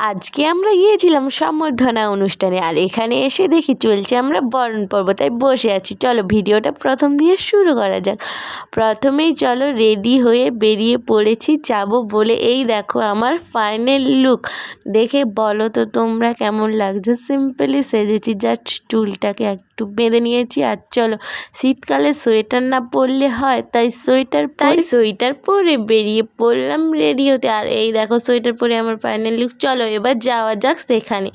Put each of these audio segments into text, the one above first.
আজকে আমরা গিয়েছিলাম সম্বর্ধনা অনুষ্ঠানে আর এখানে এসে দেখি চলছে আমরা বরণ পর্ব তাই বসে আছি। চলো ভিডিওটা প্রথম দিয়ে শুরু করা যাক। প্রথমেই চলো রেডি হয়ে বেরিয়ে পড়েছি যাব বলে। এই দেখো আমার ফাইনাল লুক দেখে বলো তো তোমরা কেমন লাগছে? সিম্পলি সেজেছি জাস্ট চুলটাকে একটু বেঁধে নিয়েছি। আর চলো শীতকালে সোয়েটার না পরলে হয় তাই সোয়েটার তাই? সোয়েটার পরে বেরিয়ে পড়লাম রেডি হতে আর এই দেখো সোয়েটার পরে আমার ফাইনাল লুক চলো এবার যাওয়া যাক সেখানে।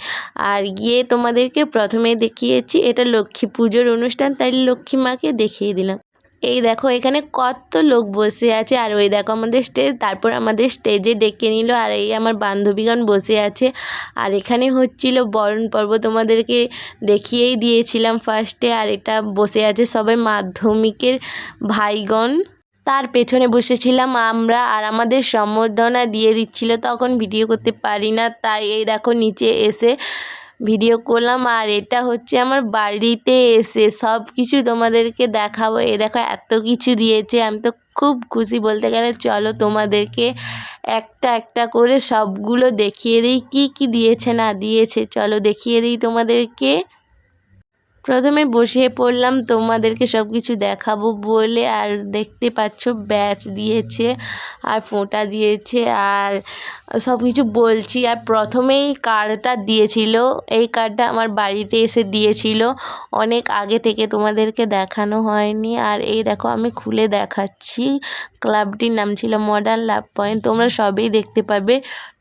আর গিয়ে তোমাদেরকে প্রথমে দেখিয়েছি, এটা লক্ষ্মী পুজোর অনুষ্ঠান, তাই লক্ষ্মী মাকে দেখিয়ে দিলাম। এই দেখো, এখানে কত লোক বসে আছে। আর ওই দেখো আমাদের স্টেজ, তারপর আমাদের স্টেজে ডেকে নিল। আর এই আমার বান্ধবীগণ বসে আছে। আর এখানে হচ্ছিল বরণ পর্ব, তোমাদেরকে দেখিয়েই দিয়েছিলাম ফার্স্টে আর এটা বসে আছে সবাই মাধ্যমিকের ভাইগণ। তার পেছনে বসেছিলাম আমরা আর আমাদের সম্বর্ধনা দিয়ে দিচ্ছিল। তখন ভিডিও করতে পারি না, তাই এই দেখো নিচে এসে ভিডিও করলাম। আর এটা হচ্ছে আমার বাড়িতে এসে সব কিছু তোমাদেরকে দেখাবো। এ দেখো এত কিছু দিয়েছে, আমি তো খুব খুশি। বলতে গেলে চলো তোমাদেরকে একটা একটা করে সবগুলো দেখিয়ে দিই। কী কী দিয়েছে না দিয়েছে, চলো দেখিয়ে দিই তোমাদেরকে। প্রথমে বসিয়ে পড়লাম, তোমাদেরকে সব কিছু দেখাবো বলে। আর দেখতে পাচ্ছ, ব্যাচ দিয়েছে, আর ফোঁটা দিয়েছে, আর সব কিছু বলছি। আর প্রথমেই কার্ডটা দিয়েছিল, এই কার্ডটা আমার বাড়িতে এসে দিয়েছিল। অনেক আগে থেকে তোমাদেরকে দেখানো হয়নি। আর এই দেখো, আমি খুলে দেখাচ্ছি। ক্লাবটির নাম ছিল মডার্ন লাভ পয়েন্ট, তোমরা সবই দেখতে পারবে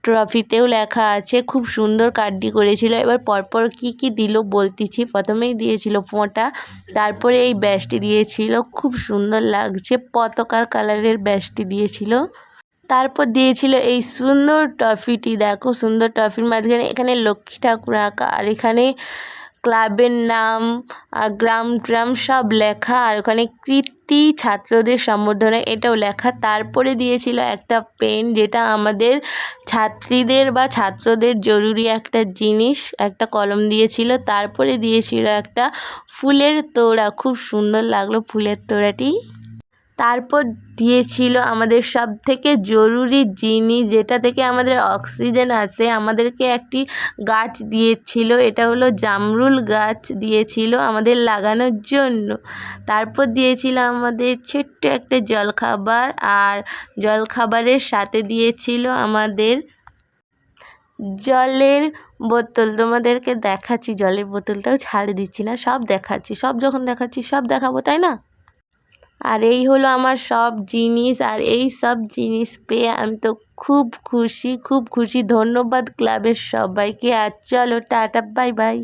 ট্রফিতেও লেখা আছে, খুব সুন্দর কার্ডটি করেছিল। এবার পরপর কি কি দিল বলতেছি। প্রথমেই দিয়েছিল ফোঁটা, তারপরে এই ব্যাসটি দিয়েছিল। খুব সুন্দর লাগছে, পতাকার কালারের ব্যাসটি দিয়েছিল। তারপর দিয়েছিল এই সুন্দর ট্রফিটি দেখো সুন্দর ট্রফির মাঝখানে এখানে লক্ষ্মী ঠাকুর আঁকা, আর এখানে ক্লাবের নাম আর গ্রাম ট্রাম সব লেখা আর ওখানে কৃতি ছাত্রদের সম্বর্ধনা এটাও লেখা। তারপরে দিয়েছিল একটা পেন যেটা আমাদের ছাত্রীদের বা ছাত্রদের জরুরি একটা জিনিস, একটা কলম দিয়েছিল। তারপরে দিয়েছিল একটা ফুলের তোড়া, খুব সুন্দর লাগল ফুলের তোড়াটি। তারপর দিয়েছিল আমাদের সব থেকে জরুরি জিনিস, যেটা থেকে আমাদের অক্সিজেন আসে, আমাদেরকে একটি গাছ দিয়েছিল, এটা হলো জামরুল গাছ দিয়েছিল আমাদের লাগানোর জন্য। তারপর দিয়েছিল আমাদের ছোট্ট একটা জলখাবার আর জলখাবারের সাথে দিয়েছিল আমাদের জলের বোতল। তোমাদেরকে দেখাচ্ছি, জলের বোতলটাও ছাড়ে দিচ্ছি না, সব দেখাচ্ছি, সব যখন দেখাচ্ছি সব দেখাবো, তাই না? আর এই হলো আমার সব জিনিস, আর এই সব জিনিস পেয়ে আমি তো খুব খুশি খুব খুশি। ধন্যবাদ ক্লাবের সবাইকে, আর চলো টাটা, বাই বাই।